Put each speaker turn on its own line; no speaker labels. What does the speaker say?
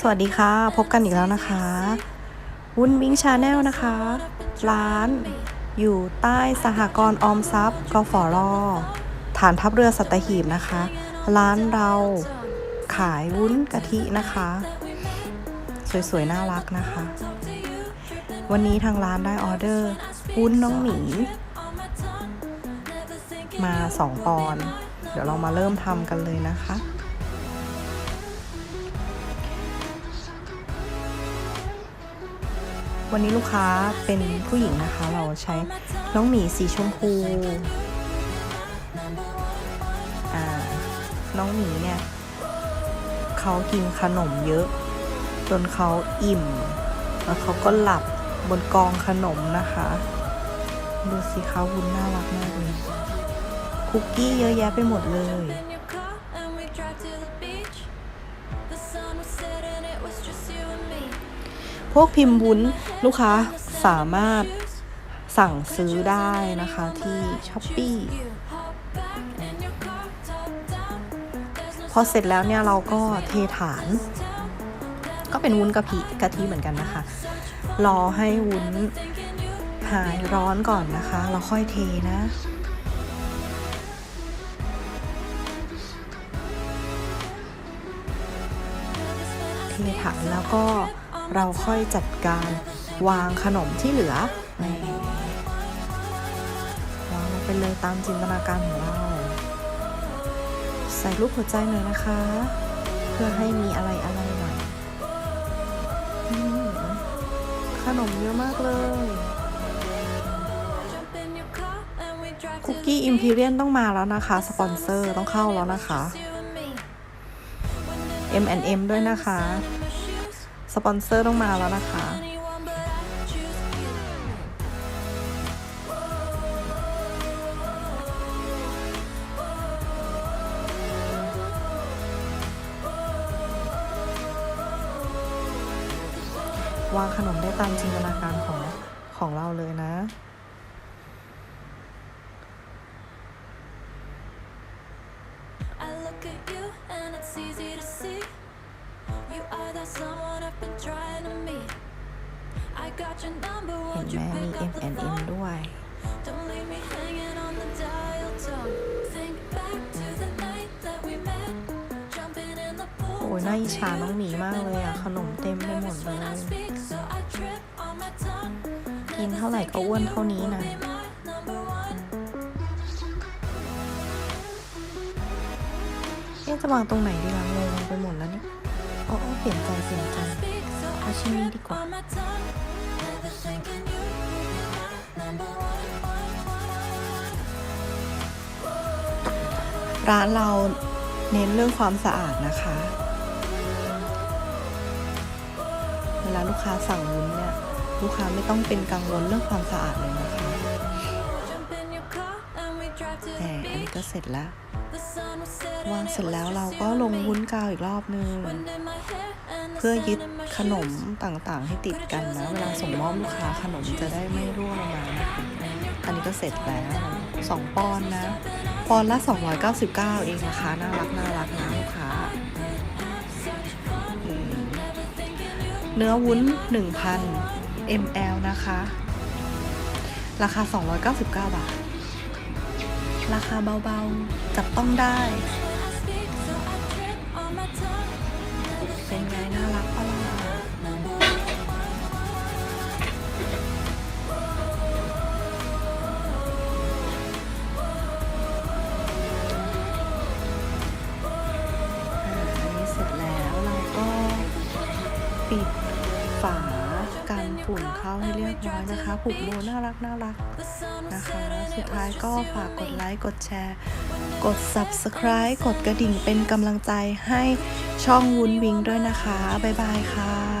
สวัสดีค่ะ พบกันอีกแล้วนะคะ วุ้นวิ้งชาแนลนะคะ ร้าน อยู่ใต้สหกรณ์ออมทรัพย์กฟอรฐานทัพเรือสัตหีบนะคะ ร้านเราขายวุ้นกะทินะคะ สวยๆ น่ารักนะคะ วันนี้ทางร้านได้ออเดอร์วุ้นน้องหมี มา 2 ปอน เดี๋ยวเรามาเริ่มทำกันเลยนะคะ วันนี้ลูกค้าเป็นผู้หญิงนะคะ เราใช้น้องหมีสีชมพูน้องหมีเนี่ยเขากินขนมเยอะ จนเขาอิ่ม แล้วเขาก็หลับบนกองขนมนะคะ ดูสิคะวุ้นน่ารักมากเลยคุกกี้เยอะแยะไปหมดเลย พวกพิมพ์วุ้นลูกค้าสามารถสั่งซื้อได้นะคะที่ช้อปปี้พอเสร็จแล้วเนี่ยเราก็เทฐาน ก็เป็นวุ้นกะทิกะทิเหมือนกันนะคะ รอให้วุ้นหายร้อนก่อนนะคะ เราค่อยเทนะเทฐานแล้วก็ เราค่อยจัดการวางขนมที่เหลือวางลงไปเลยตามจินตนาการของเรา ใส่รูปหัวใจหน่อยนะคะ เพื่อให้มีอะไรอะไรหน่อยขนมเยอะมากเลยคุกกี้อิมพีเรียนต้องมาแล้วนะคะ สปอนเซอร์ต้องเข้าแล้วนะคะ M&M ด้วยนะคะ สปอนเซอร์ต้องมาแล้วนะคะวางขนมได้ตามจินตนาการของของเราเลยนะ
I look at you and it's easy to see. You are that someone I've been trying to meet. I got your number,
เห็น
won't
ไหม
you
มี
pick up the
M&M
phone?
ด้วย
Don't leave me hanging on the dial tone. Think back to the night that we met. Jumping in the pool.
โอ้ยน่าอิจฉาน้องหมีมากเลยอะ ขนมเต็มไปหมด
Nervous
เล
when I
ย
speak, so I trip on my tongue.
กินเท่าไหร่ก็อ้วนเท่านี้นะ
Be my number one.
เอ๊ะจะวางตรงไหนดีล่ะงงไป ปลี่ยนใจเปลี่ยนใจ
Speak, so I
เอาชิ้นนี้ดีกว่า ร้านเราเน้นเรื่องความสะอาดนะคะ เวลาลูกค้าสั่งวุ้นเนี่ย ลูกค้าไม่ต้องเป็นกังวลเรื่องความสะอาดเลยนะคะ แต่อันนี้ก็เสร็จแล้ว วางเสร็จแล้วเราก็ลงวุ้นกาวอีกรอบนึง เพื่อยึดขนมต่างๆ ให้ติดกันนะ เวลาส่งมอบลูกค้าขนมจะได้ไม่ร่วงลงมาอันนี้ก็เสร็จแล้ว2ปอนนะ ปอนละ 299 เองนะคะ น่ารักน่ารักนะลูกค้าเนื้อวุ้น 1,000 ml นะคะ ราคา 299 บาท ราคาเบาๆ จับต้องได้ เป็นไงน่ารักปะล่ะอ่าอันนี้เสร็จแล้วเราก็ปิดฝา กันฝุ่นเข้าให้เรียบร้อยนะคะ ผูกโบน่ารักน่ารักนะคะ สุดท้ายก็ฝากกดไลค์ กดแชร์ กด subscribe กดกระดิ่งเป็นกำลังใจให้ช่องวุ้นวิงด้วยนะคะ บ๊ายบายค่ะ